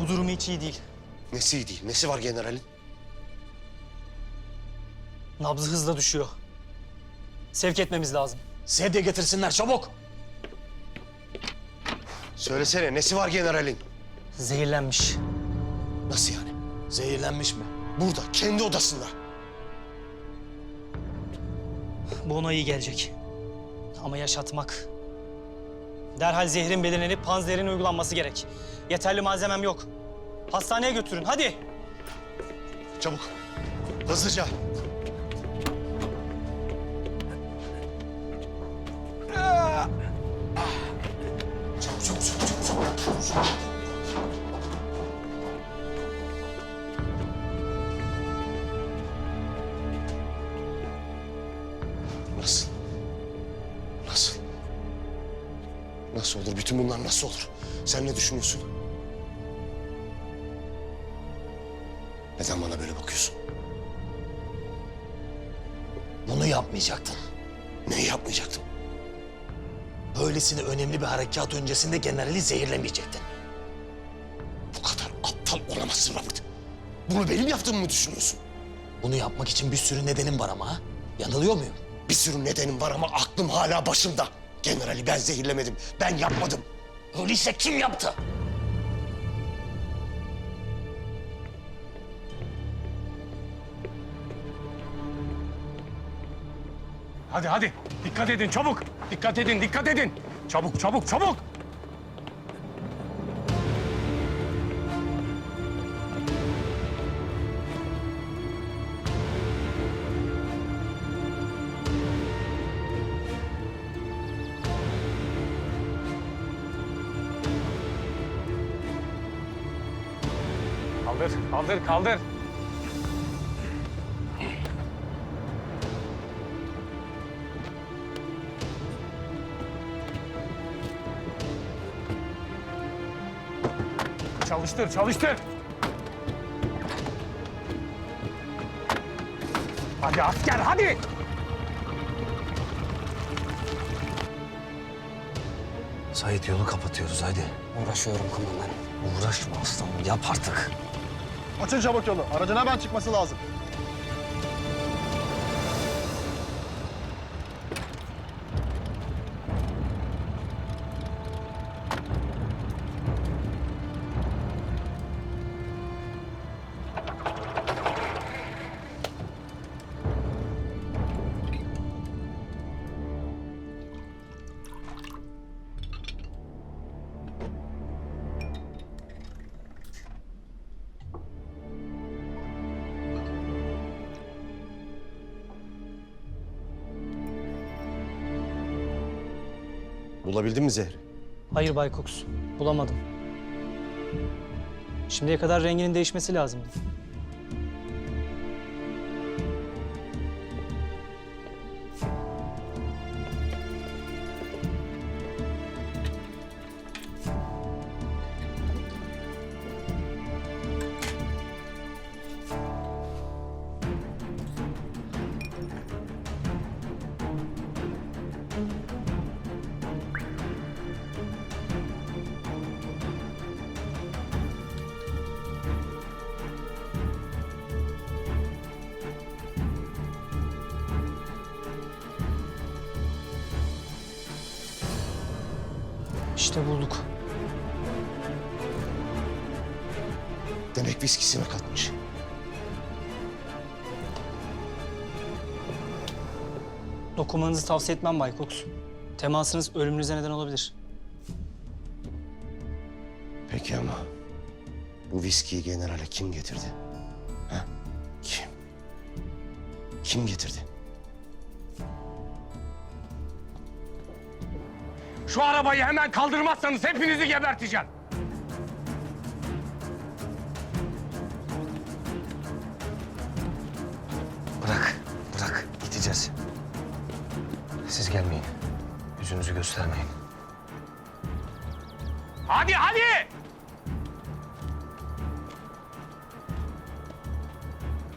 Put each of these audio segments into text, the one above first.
Bu durumu hiç iyi değil. Nesi iyi değil? Nesi var generalin? Nabzı hızla düşüyor. Sevk etmemiz lazım. Sedye getirsinler çabuk. Söylesene nesi var generalin? Zehirlenmiş. Nasıl yani? Zehirlenmiş mi? Burada, kendi odasında. Bu ona iyi gelecek. Ama yaşatmak. Derhal zehrin belirlenip panzerin uygulanması gerek. Yeterli malzemem yok. Hastaneye götürün hadi. Çabuk. Hızlıca. Çabuk, çabuk, çabuk, çabuk, çabuk. Nasıl olur? Bütün bunlar nasıl olur? Sen ne düşünüyorsun? Neden bana böyle bakıyorsun? Bunu yapmayacaktın. Neyi yapmayacaktım? Böylesine önemli bir harekat öncesinde generali zehirlemeyecektin. Bu kadar aptal olamazsın Robert. Bunu benim yaptığımı mı düşünüyorsun? Bunu yapmak için bir sürü nedenim var ama? Yanılıyor muyum? Bir sürü nedenim var ama aklım hala başımda. Generali ben zehirlemedim. Ben yapmadım. Öyleyse kim yaptı? Hadi hadi. Dikkat edin çabuk. Dikkat edin, dikkat edin. Çabuk, çabuk, çabuk. Kaldır, kaldır, kaldır. Çalıştır, çalıştır. Hadi asker, hadi. Sait yolu kapatıyoruz hadi. Uğraşıyorum kumandanım. Uğraşma aslanım yap artık. Açın çabuk yolu. Aracın hemen çıkması lazım. Bulabildin mi zehri? Hayır Bay Cox. Bulamadım. Şimdiye kadar renginin değişmesi lazımdı. İşte bulduk. Demek viskisine katmış. Dokunmanızı tavsiye etmem Bay Cox. Temasınız ölümünüze neden olabilir. Peki ama bu viskiyi generale kim getirdi? Ha? Kim? Kim getirdi? Şu arabayı hemen kaldırmazsanız hepinizi geberteceğim. Bırak, bırak. Gideceğiz. Siz gelmeyin. Yüzünüzü göstermeyin. Hadi, hadi.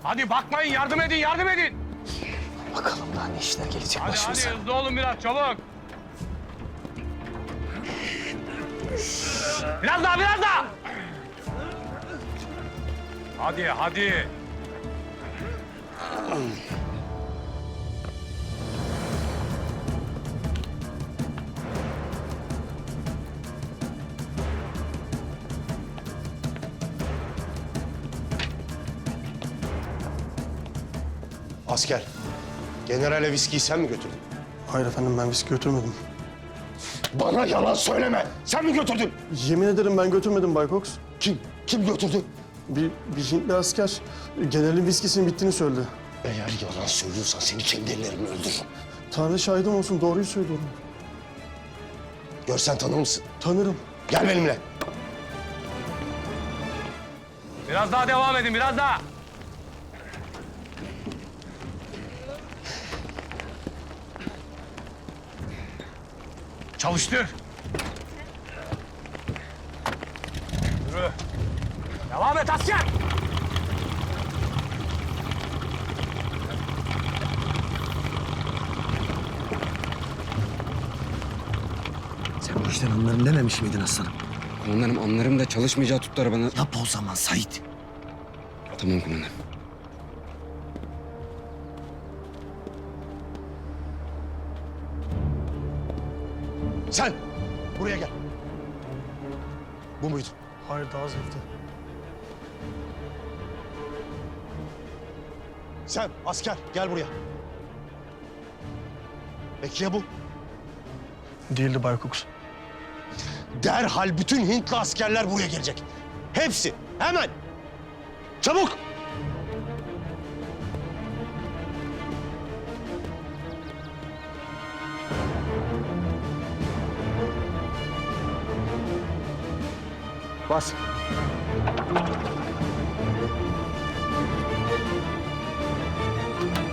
Hadi bakmayın yardım edin yardım edin. Bakalım daha ne işler gelecek Hadi başımıza. hadi hızlı olun biraz çabuk. Biraz daha biraz daha. Hadi hadi. Asker. Generale viskiyi sen mi götürdün? Hayır efendim ben viski götürmedim. Bana yalan söyleme. Sen mi götürdün? Yemin ederim ben götürmedim Bay Cox. Kim? Kim götürdü? Bir, bir Hintli asker generalin viskisinin bittiğini söyledi. Eğer yalan söylüyorsan seni kendi ellerimle öldürürüm. Tanrı şahidim olsun doğruyu söylüyorum. Görsen tanır mısın? Tanırım. Gel benimle. Biraz daha devam edin biraz daha. Çalıştır. Yürü. Devam et asker. Sen bu işten anlarım dememiş miydin aslanım? Komutanım anlarım da çalışmayacağı tuttu arabanı. Yap o zaman Sait. Tamam komutanım. Sen buraya gel. Bu muydu? Hayır daha zevkli. Sen asker gel buraya. Peki ya bu? Değildi Bay Cox. Derhal bütün Hintli askerler buraya gelecek. Hepsi. Hemen. Çabuk. Bas.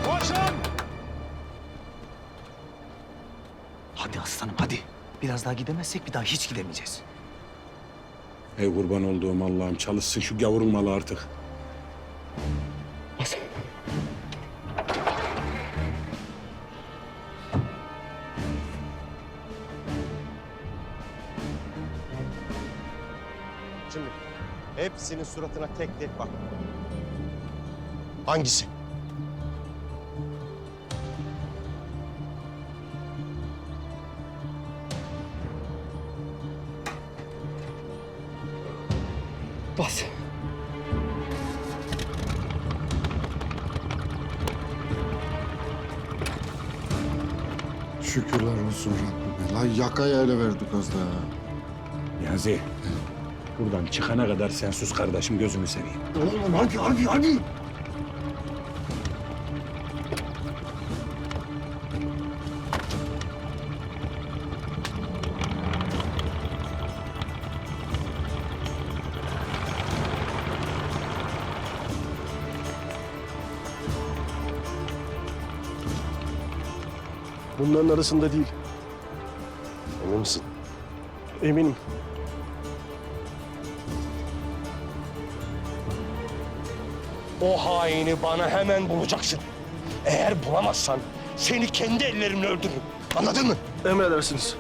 Koşun! Hadi aslanım hadi. Biraz daha gidemezsek bir daha hiç gidemeyeceğiz. Ey kurban olduğum Allah'ım çalışsın şu gavurun malı artık. Hepsinin suratına tek tek bak. Hangisi? Bas. Şükürler olsun Rabbime. Lan yakaya ele verdik az daha. Niyazi. Buradan çıkana kadar sen sus kardeşim gözünü seveyim. Oğlum hadi hadi hadi. Bunların arasında değil. Emin misin? Eminim. O haini bana hemen bulacaksın. Eğer bulamazsan seni kendi ellerimle öldürürüm. Anladın mı? Emredersiniz.